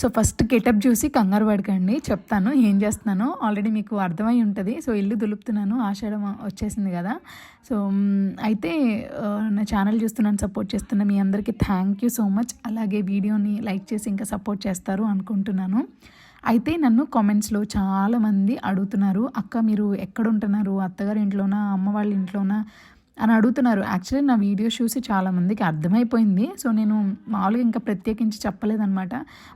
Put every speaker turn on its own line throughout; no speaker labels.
So first getup చూసి కంగారు పడకండి చెప్తాను ఏం చేస్తున్నానో. ఆల్రెడీ మీకు అర్థమై ఉంటుంది. సో ఇల్లు దులుపుతున్నాను ఆషాఢం వచ్చేసింది కదా. సో అయితే నా ఛానల్ చూస్తున్నాను సపోర్ట్ చేస్తున్న మీ అందరికీ థ్యాంక్ యూ సో మచ్ అలాగే వీడియోని లైక్ చేసి ఇంకా సపోర్ట్ చేస్తారు అనుకుంటున్నాను. అయితే నన్ను కామెంట్స్లో చాలామంది అడుగుతున్నారు అక్క మీరు ఎక్కడ ఉంటున్నారు? అత్తగారి ఇంట్లోనా? అమ్మ వాళ్ళ ఇంట్లోనా? అని అడుగుతున్నారు. యాక్చువల్లీ నా వీడియోస్ చూసి చాలామందికి అర్థమైపోయింది. సో నేను మామూలుగా ఇంకా ప్రత్యేకించి చెప్పలేదన్నమాట.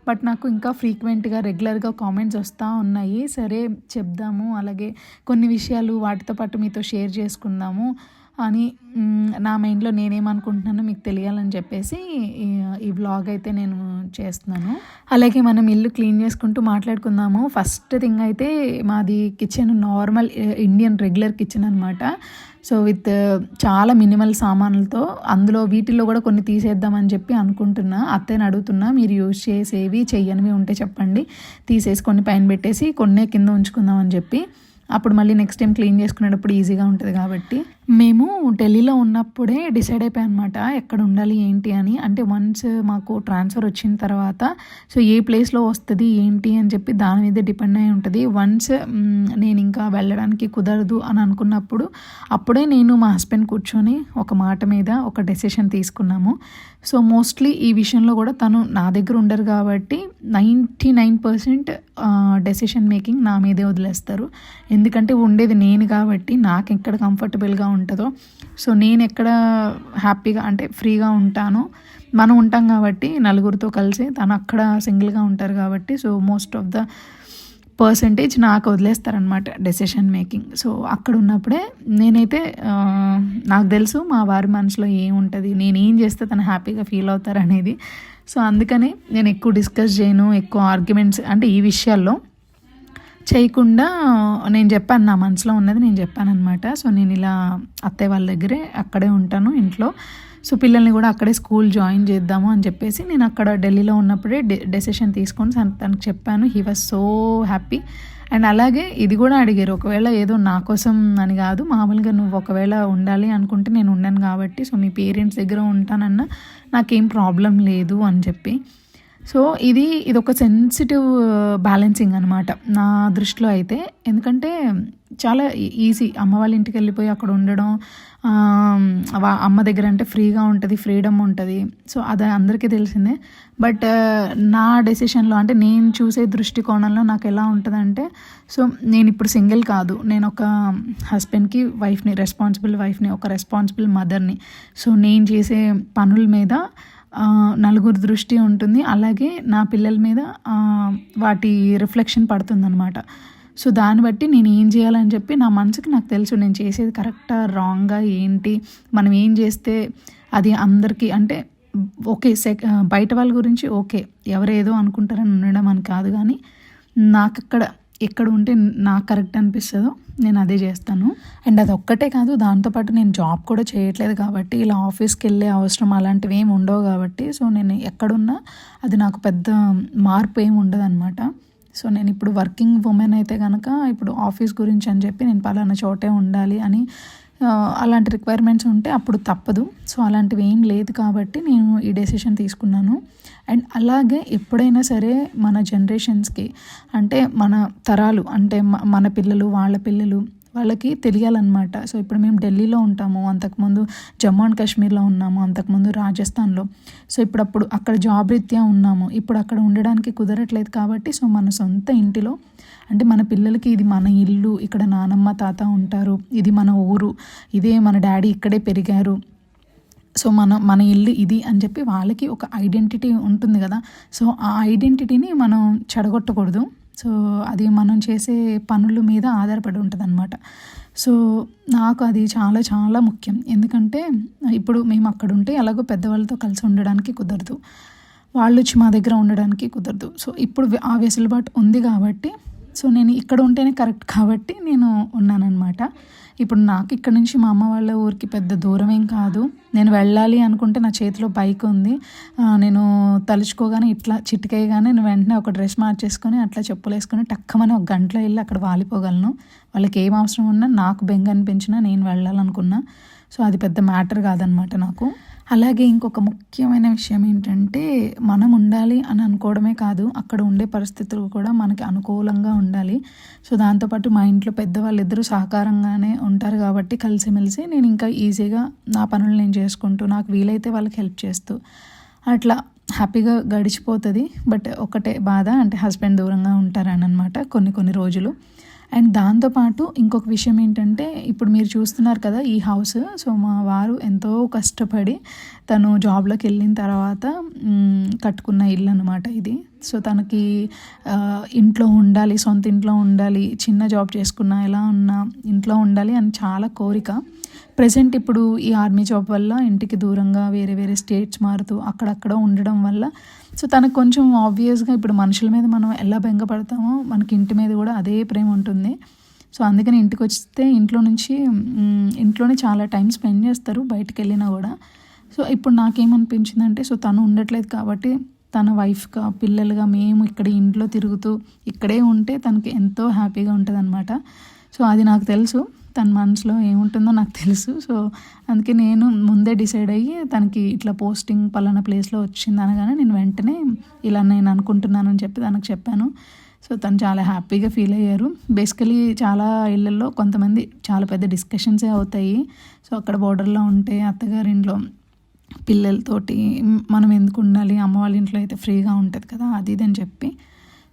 బట్ నాకు ఇంకా ఫ్రీక్వెంట్గా రెగ్యులర్గా కామెంట్స్ వస్తూ ఉన్నాయి. సరే చెప్దాము. అలాగే కొన్ని విషయాలు వాటితో పాటు మీతో షేర్ చేసుకుందాము అని నా మైండ్లో నేనేమనుకుంటున్నానో మీకు తెలియాలని చెప్పేసి ఈ- ఈ వ్లాగ్ అయితే నేను చేస్తున్నాను. అలాగే మనం ఇల్లు క్లీన్ చేసుకుంటూ మాట్లాడుకుందాము. ఫస్ట్ థింగ్ అయితే మాది kitchen normal Indian regular kitchen అనమాట సో విత్ చాలా మినిమల్ సామాన్లతో అందులో వీటిల్లో కూడా కొన్ని తీసేద్దామని చెప్పి అనుకుంటున్నా. అత్తయ్యని అడుగుతున్నా మీరు యూజ్ చేసేవి చెయ్యనివి ఉంటే చెప్పండి. తీసేసి కొన్ని పైన పెట్టేసి కొన్నే కింద ఉంచుకుందామని చెప్పి. అప్పుడు మళ్ళీ నెక్స్ట్ టైం క్లీన్ చేసుకునేటప్పుడు ఈజీగా ఉంటుంది కాబట్టి. మేము ఢిల్లీలో ఉన్నప్పుడే డిసైడ్ అయిపోయాం అనమాట ఎక్కడ ఉండాలి ఏంటి అని. అంటే వన్స్ మాకు ట్రాన్స్ఫర్ వచ్చిన తర్వాత సో ఏ ప్లేస్లో వస్తుంది ఏంటి అని చెప్పి దాని మీద డిపెండ్ అయి ఉంటుంది. వన్స్ నేను ఇంకా వెళ్ళడానికి కుదరదు అని అనుకున్నప్పుడు అప్పుడే నేను మా హస్బెండ్ కూర్చొని ఒక మాట మీద ఒక డెసిషన్ తీసుకున్నాము. సో మోస్ట్లీ ఈ విషయంలో కూడా తను నా దగ్గర ఉండరు కాబట్టి ninety nine percent decision making నా మీదే వదిలేస్తారు. ఎందుకంటే ఉండేది నేను కాబట్టి నాకు ఎక్కడ కంఫర్టబుల్గా ఉంటుందో. సో నేను ఎక్కడ హ్యాపీగా అంటే ఫ్రీగా ఉంటానో. మనం ఉంటాం కాబట్టి నలుగురితో కలిసి తను అక్కడ సింగిల్గా ఉంటారు కాబట్టి so most of the percentage నాకు వదిలేస్తారనమాట డెసిషన్ మేకింగ్. సో అక్కడ ఉన్నప్పుడే నేనైతే నాకు తెలుసు మా వారి మనసులో ఏముంటుంది నేను ఏం చేస్తే తను హ్యాపీగా ఫీల్ అవుతారు అనేది సో అందుకని నేను ఎక్కువ డిస్కస్ చేయను ఎక్కువ ఆర్గ్యుమెంట్స్ అంటే ఈ విషయాల్లో చేయకుండా నేను చెప్పాను నా మనసులో ఉన్నది నేను చెప్పాను అనమాట సో నేను ఇలా అత్తయ్య వాళ్ళ దగ్గరే అక్కడే ఉంటాను ఇంట్లో. సో పిల్లల్ని కూడా అక్కడే స్కూల్ జాయిన్ చేద్దాము అని చెప్పేసి నేను అక్కడ ఢిల్లీలో ఉన్నప్పుడే డె డెసిషన్ తీసుకొని తనకు చెప్పాను. He was so happy. And అలాగే ఇది కూడా అడిగారు ఒకవేళ ఏదో నా కోసం అని కాదు మామూలుగా నువ్వు ఒకవేళ ఉండాలి అనుకుంటే నేను ఉన్నాను కాబట్టి సో మీ పేరెంట్స్ దగ్గర ఉంటానన్నా నాకేం ప్రాబ్లం లేదు అని చెప్పి. సో ఇది ఇది ఒక సెన్సిటివ్ బ్యాలెన్సింగ్ అనమాట నా దృష్టిలో అయితే. ఎందుకంటే చాలా ఈజీ అమ్మ వాళ్ళ ఇంటికి వెళ్ళిపోయి అక్కడ ఉండడం అమ్మ దగ్గర అంటే ఫ్రీగా ఉంటుంది ఫ్రీడమ్ ఉంటుంది. సో అది అందరికీ తెలిసిందే. బట్ uh, నా డెసిషన్లో అంటే నేను చూసే దృష్టికోణంలో నాకు ఎలా ఉంటుందంటే సో నేను ఇప్పుడు సింగిల్ కాదు. నేను ఒక హస్బెండ్కి వైఫ్ని రెస్పాన్సిబుల్ వైఫ్ని ఒక రెస్పాన్సిబుల్ మదర్ని సో నేను చేసే పనుల మీద నలుగురు దృష్టి ఉంటుంది. అలాగే నా పిల్లల మీద వాటి రిఫ్లెక్షన్ పడుతుందనమాట సో దాన్ని బట్టి నేను ఏం చేయాలని చెప్పి నా మనసుకి నాకు తెలుసు. నేను చేసేది కరెక్టా రాంగా ఏంటి? మనం ఏం చేస్తే అది అందరికీ అంటే ఓకే సెక్ బయట వాళ్ళ గురించి ఓకే. ఎవరేదో అనుకుంటారని ఉండడం అని కాదు కానీ నాకు అక్కడ ఎక్కడ ఉంటే నాకు కరెక్ట్ అనిపిస్తుందో నేను అదే చేస్తాను. అండ్ అది ఒక్కటే కాదు దాంతోపాటు నేను జాబ్ కూడా చేయట్లేదు కాబట్టి ఇలా ఆఫీస్కి వెళ్ళే అవసరం అలాంటివి ఏమి ఉండవు కాబట్టి సో నేను ఎక్కడున్నా అది నాకు పెద్ద మార్పు ఏమి ఉండదు అనమాట సో నేను ఇప్పుడు వర్కింగ్ ఉమెన్ అయితే కనుక ఇప్పుడు ఆఫీస్ గురించి అని చెప్పి నేను పలానా చోటే ఉండాలి అని అలాంటి రిక్వైర్మెంట్స్ ఉంటే అప్పుడు తప్పదు. సో అలాంటివి ఏం లేదు కాబట్టి నేను ఈ డెసిషన్ తీసుకున్నాను. అండ్ అలాగే ఎప్పుడైనా సరే మన జనరేషన్స్కి అంటే మన తరాలు అంటే మన పిల్లలు వాళ్ళ పిల్లలు వాళ్ళకి తెలియాలన్నమాట. సో ఇప్పుడు మేము ఢిల్లీలో ఉంటాము. అంతకుముందు జమ్మూ అండ్ కాశ్మీర్లో ఉన్నాము. అంతకుముందు రాజస్థాన్లో. సో ఇప్పుడు అప్పుడు అక్కడ జాబ్ రీత్యా ఉన్నాము. ఇప్పుడు అక్కడ ఉండడానికి కుదరట్లేదు కాబట్టి సో మన సొంత ఇంటిలో అంటే మన పిల్లలకి ఇది మన ఇల్లు ఇక్కడ నానమ్మ తాత ఉంటారు. ఇది మన ఊరు. ఇదే మన డాడీ ఇక్కడే పెరిగారు. సో మన మన ఇల్లు ఇది అని చెప్పి వాళ్ళకి ఒక ఐడెంటిటీ ఉంటుంది కదా. సో ఆ ఐడెంటిటీని మనం చెడగొట్టకూడదు. సో అది మనం చేసే పనుల మీద ఆధారపడి ఉంటుంది అనమాట సో నాకు అది చాలా చాలా ముఖ్యం. ఎందుకంటే ఇప్పుడు మేము అక్కడ ఉంటే ఎలాగో పెద్దవాళ్ళతో కలిసి ఉండడానికి కుదరదు. వాళ్ళు వచ్చి మా దగ్గర ఉండడానికి కుదరదు. సో ఇప్పుడు ఆ వెసులుబాటు ఉంది కాబట్టి సో నేను ఇక్కడ ఉంటేనే కరెక్ట్ కాబట్టి నేను ఉన్నానన్నమాట. ఇప్పుడు నాకు ఇక్కడ నుంచి మా అమ్మ వాళ్ళ ఊరికి పెద్ద దూరం ఏం కాదు. నేను వెళ్ళాలి అనుకుంటే నా చేతిలో బైక్ ఉంది. నేను తలుచుకోగానే ఇట్లా చిటికేయగానే నేను వెంటనే ఒక డ్రెస్ మార్చేసుకొని అట్లా చెప్పులు వేసుకొని టక్కమని ఒక గంటలో వెళ్ళి అక్కడ వాలిపోగలను. వాళ్ళకి ఏం అవసరం ఉన్నా నాకు బెంగ అనిపించినా నేను వెళ్ళాలనుకున్నా. సో అది పెద్ద మ్యాటర్ కాదనమాట నాకు. అలాగే ఇంకొక ముఖ్యమైన విషయం ఏంటంటే మనం ఉండాలి అని అనుకోవడమే కాదు అక్కడ ఉండే పరిస్థితులు కూడా మనకి అనుకూలంగా ఉండాలి. సో దాంతోపాటు మా ఇంట్లో పెద్దవాళ్ళిద్దరూ సహకారంగానే ఉంటారు కాబట్టి కలిసిమెలిసి నేను ఇంకా ఈజీగా నా పనులు నేను చేసుకుంటూ నాకు వీలైతే వాళ్ళకి హెల్ప్ చేస్తూ అట్లా హ్యాపీగా గడిచిపోతుంది. బట్ ఒకటే బాధ అంటే హస్బెండ్ దూరంగా ఉంటారని అనమాట కొన్ని కొన్ని రోజులు. అండ్ దాంతోపాటు ఇంకొక విషయం ఏంటంటే ఇప్పుడు మీరు చూస్తున్నారు కదా ఈ హౌస్. సో మా వారు ఎంతో కష్టపడి తను జాబ్లోకి వెళ్ళిన తర్వాత కట్టుకున్న ఇల్లు అనమాట ఇది. సో తనకి ఇంట్లో ఉండాలి సొంత ఇంట్లో ఉండాలి చిన్న జాబ్ చేసుకున్నా ఎలా ఉన్నా ఇంట్లో ఉండాలి అని చాలా కోరిక. ప్రజెంట్ ఇప్పుడు ఈ ఆర్మీ జాబ్ వల్ల ఇంటికి దూరంగా వేరే వేరే స్టేట్స్ మారుతూ అక్కడక్కడ ఉండడం వల్ల సో తనకు కొంచెం ఆబ్వియస్గా ఇప్పుడు మనుషుల మీద మనం ఎలా బెంగపడతామో మనకి ఇంటి మీద కూడా అదే ప్రేమ ఉంటుంది. సో అందుకని ఇంటికి వస్తే ఇంట్లో నుంచి ఇంట్లోనే చాలా టైం స్పెండ్ చేస్తారు బయటికి వెళ్ళినా కూడా. సో ఇప్పుడు నాకేమనిపించిందంటే సో తను ఉండట్లేదు కాబట్టి తన వైఫ్గా పిల్లలుగా మేము ఇక్కడ ఇంట్లో తిరుగుతూ ఇక్కడే ఉంటే తనకి ఎంతో హ్యాపీగా ఉంటుంది సో అది నాకు తెలుసు. తన మనసులో ఏముంటుందో నాకు తెలుసు. సో అందుకే నేను ముందే డిసైడ్ అయ్యి తనకి ఇట్లా పోస్టింగ్ పలానా ప్లేస్లో వచ్చింది అనగానే నేను వెంటనే ఇలా నేను అనుకుంటున్నానని చెప్పి తనకు చెప్పాను. సో తను చాలా హ్యాపీగా ఫీల్ అయ్యారు. బేసికలీ చాలా ఇళ్ళల్లో కొంతమంది చాలా పెద్ద డిస్కషన్సే అవుతాయి. సో అక్కడ బోర్డర్లో ఉంటే అత్తగారింట్లో పిల్లలతోటి మనం ఎందుకు ఉండాలి అమ్మ వాళ్ళ ఇంట్లో అయితే ఫ్రీగా ఉంటుంది కదా అది ఇది అని చెప్పి.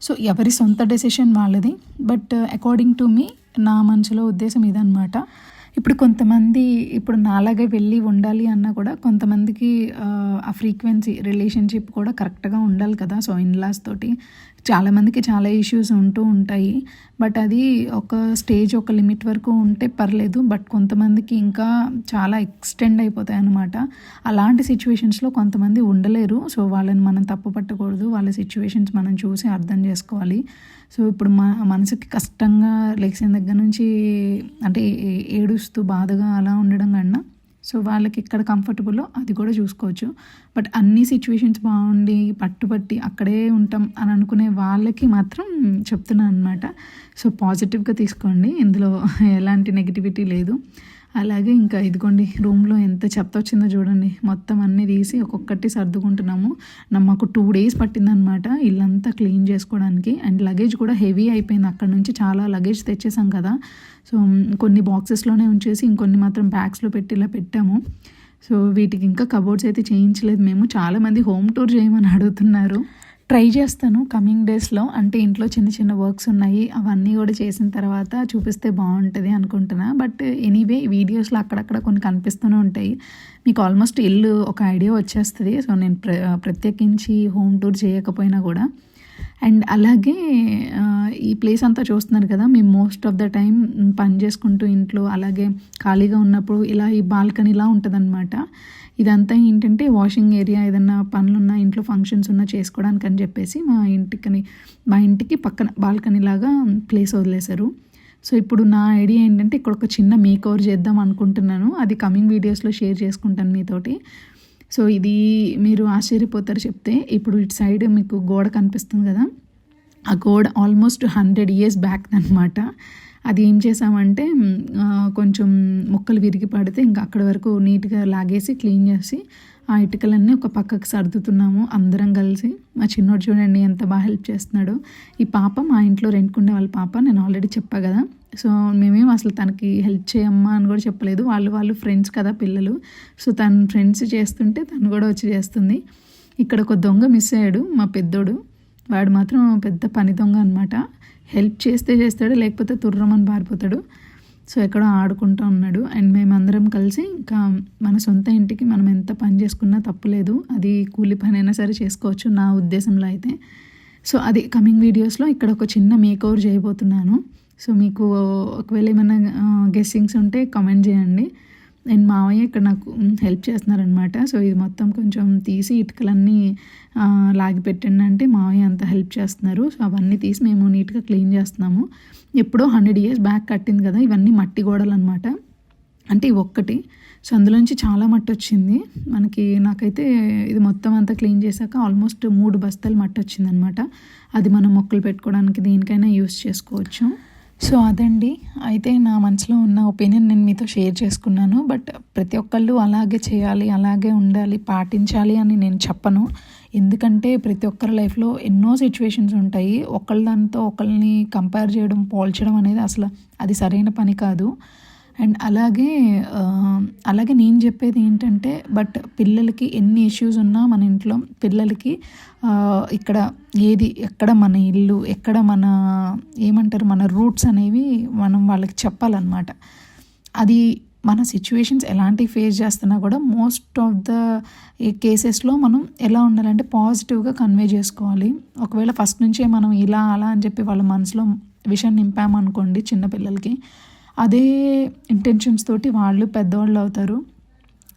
సో ఎవరి సొంత డెసిషన్ వాళ్ళది. బట్ అకార్డింగ్ టు మీ నా మనసులో ఉద్దేశం ఇదనమాట ఇప్పుడు కొంతమంది ఇప్పుడు నాలాగే వెళ్ళి ఉండాలి అన్నా కూడా కొంతమందికి ఆ, ఫ్రీక్వెన్సీ రిలేషన్షిప్ కూడా కరెక్ట్గా ఉండాలి కదా సో ఇన్లాస్ తోటి. చాలామందికి చాలా ఇష్యూస్ ఉంటూ ఉంటాయి. బట్ అది ఒక స్టేజ్ ఒక లిమిట్ వరకు ఉంటే పర్లేదు. బట్ కొంతమందికి ఇంకా చాలా ఎక్స్టెండ్ అయిపోతాయి అన్నమాట. అలాంటి సిచ్యువేషన్స్లో కొంతమంది ఉండలేరు. సో వాళ్ళని మనం తప్పు పట్టకూడదు. వాళ్ళ సిచ్యువేషన్స్ మనం చూసి అర్థం చేసుకోవాలి. సో ఇప్పుడు మా మనసుకి కష్టంగా లెక్సిన దగ్గర నుంచి అంటే ఏడుస్తూ బాధగా అలా ఉండడం కన్నా సో వాళ్ళకి ఎక్కడ కంఫర్టబుల్లో అది కూడా చూసుకోవచ్చు. బట్ అన్ని సిచ్యువేషన్స్ బాగుండి పట్టుబట్టి అక్కడే ఉంటాం అని అనుకునే వాళ్ళకి మాత్రం చెప్తున్నాను అనమాట సో పాజిటివ్గా తీసుకోండి. ఇందులో ఎలాంటి నెగిటివిటీ లేదు. అలాగే ఇంకా ఇదిగోండి రూమ్లో ఎంత చెత్త వచ్చిందో చూడండి. మొత్తం అన్నీ తీసి ఒక్కొక్కటి సర్దుకుంటున్నాము. మాకు టూ డేస్ పట్టిందనమాట ఇల్లంతా క్లీన్ చేసుకోవడానికి. అండ్ లగేజ్ కూడా హెవీ అయిపోయింది. అక్కడ నుంచి చాలా లగేజ్ తెచ్చేసాం కదా. సో కొన్ని బాక్సెస్లోనే ఉంచేసి ఇంకొన్ని మాత్రం బ్యాగ్స్లో పెట్టి ఇలా పెట్టాము. సో వీటికి ఇంకా కబోర్డ్స్ అయితే చేయించలేదు. మేము చాలామంది హోమ్ టూర్ చేయమని అడుగుతున్నారు. ట్రై చేస్తాను కమింగ్ డేస్లో. అంటే ఇంట్లో చిన్న చిన్న వర్క్స్ ఉన్నాయి అవన్నీ కూడా చేసిన తర్వాత చూపిస్తే బాగుంటుంది అనుకుంటున్నా. బట్ ఎనీవే వీడియోస్లో అక్కడక్కడ కొన్ని కనిపిస్తూనే ఉంటాయి. మీకు ఆల్మోస్ట్ ఇల్లు ఒక ఐడియా వచ్చేస్తుంది. సో నేను ప్ర ప్రత్యేకించి హోమ్ టూర్ చేయకపోయినా కూడా. అండ్ అలాగే ఈ ప్లేస్ అంతా చూస్తున్నారు కదా మేము మోస్ట్ ఆఫ్ ద టైం పని చేసుకుంటూ ఇంట్లో అలాగే ఖాళీగా ఉన్నప్పుడు ఇలా ఈ బాల్కనీలా ఉంటుందన్నమాట. ఇదంతా ఏంటంటే వాషింగ్ ఏరియా ఏదన్నా పనులున్నా ఇంట్లో ఫంక్షన్స్ ఉన్నా చేసుకోవడానికి అని చెప్పేసి మా ఇంటికి మా ఇంటికి పక్కన బాల్కనీ లాగా ప్లేస్ వదిలేశారు. సో ఇప్పుడు నా ఐడియా ఏంటంటే ఇక్కడ ఒక చిన్న మేక్ ఓవర్ చేద్దాం అనుకుంటున్నాను. అది కమింగ్ వీడియోస్లో షేర్ చేసుకుంటాను మీతోటి. సో ఇది మీరు ఆశ్చర్యపోతారు చెప్తే ఇప్పుడు ఇటు సైడ్ మీకు గోడ కనిపిస్తుంది కదా. ఆ గోడ ఆల్మోస్ట్ హండ్రెడ్ ఇయర్స్ బ్యాక్ అనమాట అది ఏం చేసామంటే కొంచెం మొక్కలు విరిగి పడితే ఇంకా అక్కడ వరకు నీట్గా లాగేసి క్లీన్ చేసి ఆ ఇటుకలన్నీ ఒక పక్కకు సర్దుతున్నాము అందరం కలిసి. మా చిన్నోడు చూడండి ఎంత బాగా హెల్ప్ చేస్తున్నాడు. ఈ పాప మా ఇంట్లో రెంట్కుండే వాళ్ళ పాప నేను ఆల్రెడీ చెప్పా కదా. సో మేమేం అసలు తనకి హెల్ప్ చేయమ్మా అని కూడా చెప్పలేదు. వాళ్ళు వాళ్ళు ఫ్రెండ్స్ కదా పిల్లలు. సో తను ఫ్రెండ్స్ చేస్తుంటే తను కూడా వచ్చి చేస్తుంది. ఇక్కడ ఒక దొంగ మిస్ అయ్యాడు మా పెద్దోడు. వాడు మాత్రం పెద్ద పని దొంగ అనమాట హెల్ప్ చేస్తే చేస్తాడు లేకపోతే తుర్రమని పారిపోతాడు. సో ఎక్కడో ఆడుకుంటూ ఉన్నాడు. అండ్ మేమందరం కలిసి ఇంకా మన సొంత ఇంటికి మనం ఎంత పని చేసుకున్నా తప్పులేదు అది కూలి పని అయినా సరే చేసుకోవచ్చు నా ఉద్దేశంలో అయితే. సో అది కమింగ్ వీడియోస్లో ఇక్కడ ఒక చిన్న మేక్ ఓవర్ చేయబోతున్నాను. సో మీకు ఒకవేళ ఏమైనా గెస్సింగ్స్ ఉంటే కామెంట్ చేయండి. అండ్ మావయ్య ఇక్కడ నాకు హెల్ప్ చేస్తున్నారనమాట సో ఇది మొత్తం కొంచెం తీసి ఇటుకలన్నీ లాగి పెట్టండి అంటే మావయ్య అంత హెల్ప్ చేస్తున్నారు. సో అవన్నీ తీసి మేము నీట్గా క్లీన్ చేస్తున్నాము. ఎప్పుడో హండ్రెడ్ ఇయర్స్ బ్యాక్ కట్టింది కదా ఇవన్నీ మట్టి గోడలు అనమాట అంటే ఇవి ఒక్కటి. సో అందులోంచి చాలా మట్టి వచ్చింది మనకి నాకైతే ఇది మొత్తం అంతా క్లీన్ చేశాక ఆల్మోస్ట్ మూడు బస్తాలు మట్టి వచ్చిందనమాట అది మనం మొక్కలు పెట్టుకోవడానికి దేనికైనా యూస్ చేసుకోవచ్చు. సో అదండి. అయితే నా మనసులో ఉన్న ఒపీనియన్ నేను మీతో షేర్ చేసుకున్నాను. బట్ ప్రతి ఒక్కళ్ళు అలాగే చేయాలి అలాగే ఉండాలి పాటించాలి అని నేను చెప్పను. ఎందుకంటే ప్రతి ఒక్కరి లైఫ్లో ఎన్నో సిచ్యువేషన్స్ ఉంటాయి. ఒకళ్ళ దాంతో ఒకళ్ళని కంపేర్ చేయడం పోల్చడం అనేది అసలు అది సరైన పని కాదు. అండ్ అలాగే అలాగే నేను చెప్పేది ఏంటంటే బట్ పిల్లలకి ఎన్ని ఇష్యూస్ ఉన్నా మన ఇంట్లో పిల్లలకి ఇక్కడ ఏది ఎక్కడ మన ఇల్లు ఎక్కడ మన ఏమంటారు మన రూట్స్ అనేవి మనం వాళ్ళకి చెప్పాలన్నమాట. అది మన సిచ్యువేషన్స్ ఎలాంటి ఫేస్ చేస్తున్నా కూడా మోస్ట్ ఆఫ్ ద కేసెస్లో మనం ఎలా ఉండాలంటే పాజిటివ్గా కన్వే చేసుకోవాలి. ఒకవేళ ఫస్ట్ నుంచే మనం ఇలా అలా అని చెప్పి వాళ్ళ మనసులో విషయం నింపామనుకోండి చిన్నపిల్లలకి అదే ఇంటెన్షన్స్ తోటి వాళ్ళు పెద్దవాళ్ళు అవుతారు.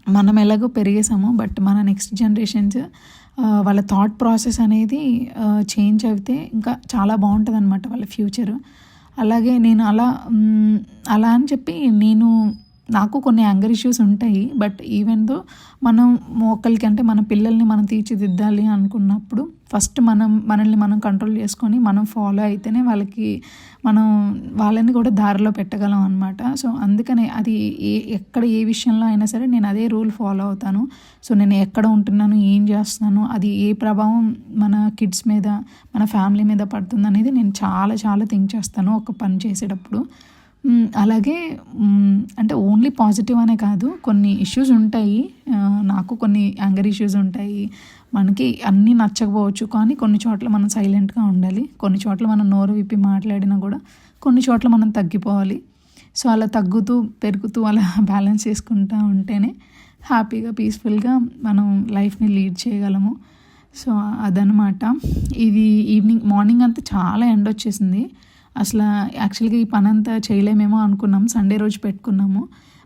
మనం ఎలాగో పెరిగేసాము బట్ మన నెక్స్ట్ జనరేషన్స్ వాళ్ళ థాట్ ప్రాసెస్ అనేది చేంజ్ అయితే ఇంకా చాలా బాగుంటుంది అనమాట వాళ్ళ ఫ్యూచర్ అలాగే నేను అలా అలా అని చెప్పి నేను నాకు కొన్ని యాంగర్ ఇష్యూస్ ఉంటాయి బట్ ఈవెన్ దో మనం ఒకరికి అంటే మన పిల్లల్ని మనం తీర్చిదిద్దాలి అనుకున్నప్పుడు ఫస్ట్ మనం మనల్ని మనం కంట్రోల్ చేసుకొని మనం ఫాలో అయితేనే వాళ్ళకి మనం వాళ్ళని కూడా దారిలో పెట్టగలం అనమాట సో అందుకనే అది ఏ ఎక్కడ ఏ విషయంలో అయినా సరే నేను అదే రూల్ ఫాలో అవుతాను. సో నేను ఎక్కడ ఉంటున్నాను ఏం చేస్తున్నాను అది ఏ ప్రభావం మన కిడ్స్ మీద మన ఫ్యామిలీ మీద పడుతుంది అనేది నేను చాలా చాలా థింక్ చేస్తాను ఒక పని చేసేటప్పుడు. అలాగే అంటే ఓన్లీ పాజిటివ్ అనే కాదు కొన్ని ఇష్యూస్ ఉంటాయి. నాకు కొన్ని యాంగర్ ఇష్యూస్ ఉంటాయి. మనకి అన్నీ నచ్చకపోవచ్చు కానీ కొన్ని చోట్ల మనం సైలెంట్గా ఉండాలి. కొన్ని చోట్ల మనం నోరు విప్పి మాట్లాడినా కూడా కొన్ని చోట్ల మనం తగ్గిపోవాలి. సో అలా తగ్గుతూ పెరుగుతూ అలా బ్యాలెన్స్ చేసుకుంటూ ఉంటేనే హ్యాపీగా పీస్ఫుల్గా మనం లైఫ్ని లీడ్ చేయగలము. సో అదనమాట ఇది ఈవినింగ్ మార్నింగ్ అంతా చాలా ఎండ వచ్చేసింది అసలు యాక్చువల్గా ఈ పని అంతా చేయలేమేమో అనుకున్నాం. సండే రోజు పెట్టుకున్నాము.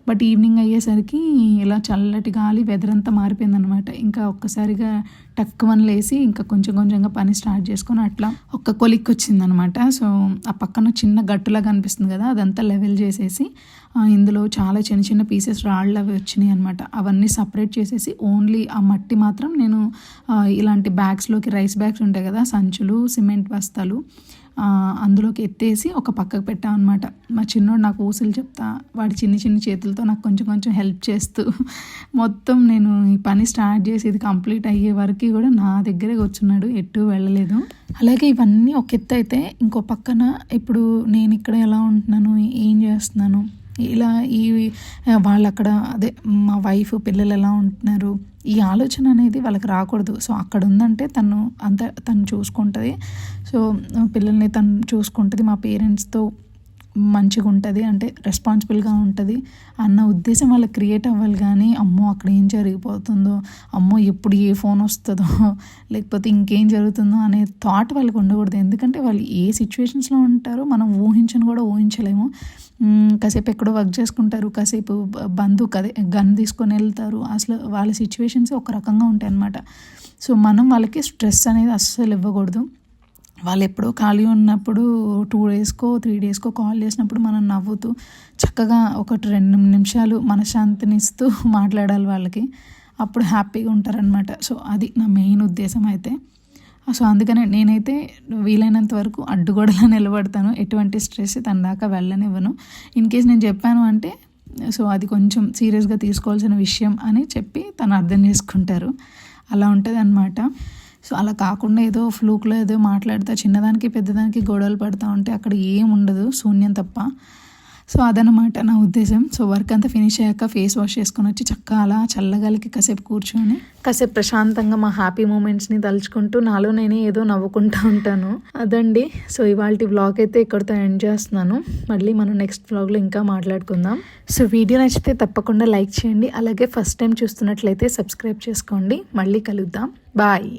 బట్ ఈవినింగ్ అయ్యేసరికి ఇలా చల్లటి గాలి వెదర్ అంతా మారిపోయిందనమాట ఇంకా ఒక్కసారిగా టక్కువని లేసి ఇంకా కొంచెం కొంచెంగా పని స్టార్ట్ చేసుకొని అట్లా ఒక్క కొలిక్ వచ్చిందనమాట సో ఆ పక్కన చిన్న గట్టులా కనిపిస్తుంది కదా అదంతా లెవెల్ చేసేసి ఇందులో చాలా చిన్న చిన్న పీసెస్ రాళ్ళు అవి వచ్చినాయి అనమాట అవన్నీ సపరేట్ చేసేసి ఓన్లీ ఆ మట్టి మాత్రం నేను ఇలాంటి బ్యాగ్స్లోకి రైస్ బ్యాగ్స్ ఉంటాయి కదా సంచులు సిమెంట్ బస్తాలు అందులోకి ఎత్తేసి ఒక పక్కకు పెట్టామన్నమాట మా చిన్నోడు నాకు ఊసులు చెప్తా వాడి చిన్ని చిన్ని చేతులతో నాకు కొంచెం కొంచెం హెల్ప్ చేస్తూ. మొత్తం నేను ఈ పని స్టార్ట్ చేసి ఇది కంప్లీట్ అయ్యే వరకు కూడా నా దగ్గరే కూర్చున్నాడు ఎటు వెళ్ళలేదు. అలాగే ఇవన్నీ ఒక ఎత్తు అయితే ఇంకో పక్కన ఇప్పుడు నేను ఇక్కడ ఎలా ఉంటున్నాను ఏం చేస్తున్నాను ఇలా ఈ వాళ్ళు అక్కడ అదే మా వైఫ్ పిల్లలు ఎలా ఉంటున్నారు? ఈ ఆలోచన అనేది వాళ్ళకి రాకూడదు. సో అక్కడ ఉందంటే తను అంత తను చూసుకుంటుంది. సో పిల్లల్ని తను చూసుకుంటుంది. మా పేరెంట్స్తో మంచిగా ఉంటుంది అంటే రెస్పాన్సిబుల్గా ఉంటుంది అన్న ఉద్దేశం వాళ్ళకి క్రియేట్ అవ్వాలి కానీ అమ్మో అక్కడ ఏం జరిగిపోతుందో అమ్మో ఎప్పుడు ఏ ఫోన్ వస్తుందో లేకపోతే ఇంకేం జరుగుతుందో అనే థాట్ వాళ్ళకి ఉండకూడదు. ఎందుకంటే వాళ్ళు ఏ సిచ్యువేషన్స్లో ఉంటారో మనం ఊహించని కూడా ఊహించలేము. కాసేపు ఎక్కడో వర్క్ చేసుకుంటారు కాసేపు బంధువు కదే గన్ తీసుకొని వెళ్తారు. అసలు వాళ్ళ సిచ్యువేషన్స్ ఒక రకంగా ఉంటాయి అన్నమాట సో మనం వాళ్ళకి స్ట్రెస్ అనేది అస్సలు ఇవ్వకూడదు. వాళ్ళు ఎప్పుడో ఖాళీ ఉన్నప్పుడు టూ డేస్కో త్రీ డేస్కో కాల్ చేసినప్పుడు మనం నవ్వుతూ చక్కగా ఒకటి రెండు నిమిషాలు మనశ్శాంతినిస్తూ మాట్లాడాలి వాళ్ళకి. అప్పుడు హ్యాపీగా ఉంటారనమాట సో అది నా మెయిన్ ఉద్దేశం అయితే. సో అందుకనే నేనైతే వీలైనంత వరకు అడ్డుగోడలా నిలబడతాను. ఎటువంటి స్ట్రెస్ తన దాకా వెళ్ళనివ్వను. ఇన్ కేస్ నేను చెప్పాను అంటే సో అది కొంచెం సీరియస్గా తీసుకోవాల్సిన విషయం అని చెప్పి తను అర్థం చేసుకుంటారు. అలా ఉంటుంది అనమాట సో అలా కాకుండా ఏదో ఫ్లూక్లో ఏదో మాట్లాడితే చిన్నదానికి పెద్దదానికి గొడవలు పడుతూ ఉంటే అక్కడ ఏం ఉండదు శూన్యం తప్ప. సో అదనమాట నా ఉద్దేశం. సో వర్క్ అంతా ఫినిష్ అయ్యాక ఫేస్ వాష్ చేసుకొని వచ్చి చక్కగా అలా చల్లగాలికి కాసేపు కూర్చొని కాసేపు ప్రశాంతంగా మా హ్యాపీ మూమెంట్స్ని తలుచుకుంటూ నాలో నేనే ఏదో నవ్వుకుంటూ ఉంటాను. అదండి. సో ఇవాళ వ్లాగ్ అయితే ఇక్కడితో ఎండ్ చేస్తున్నాను. మళ్ళీ మనం నెక్స్ట్ వ్లాగ్లో ఇంకా మాట్లాడుకుందాం. సో వీడియో నచ్చితే తప్పకుండా లైక్ చేయండి. అలాగే ఫస్ట్ టైం చూస్తున్నట్లయితే సబ్స్క్రైబ్ చేసుకోండి. మళ్ళీ కలుద్దాం. బాయ్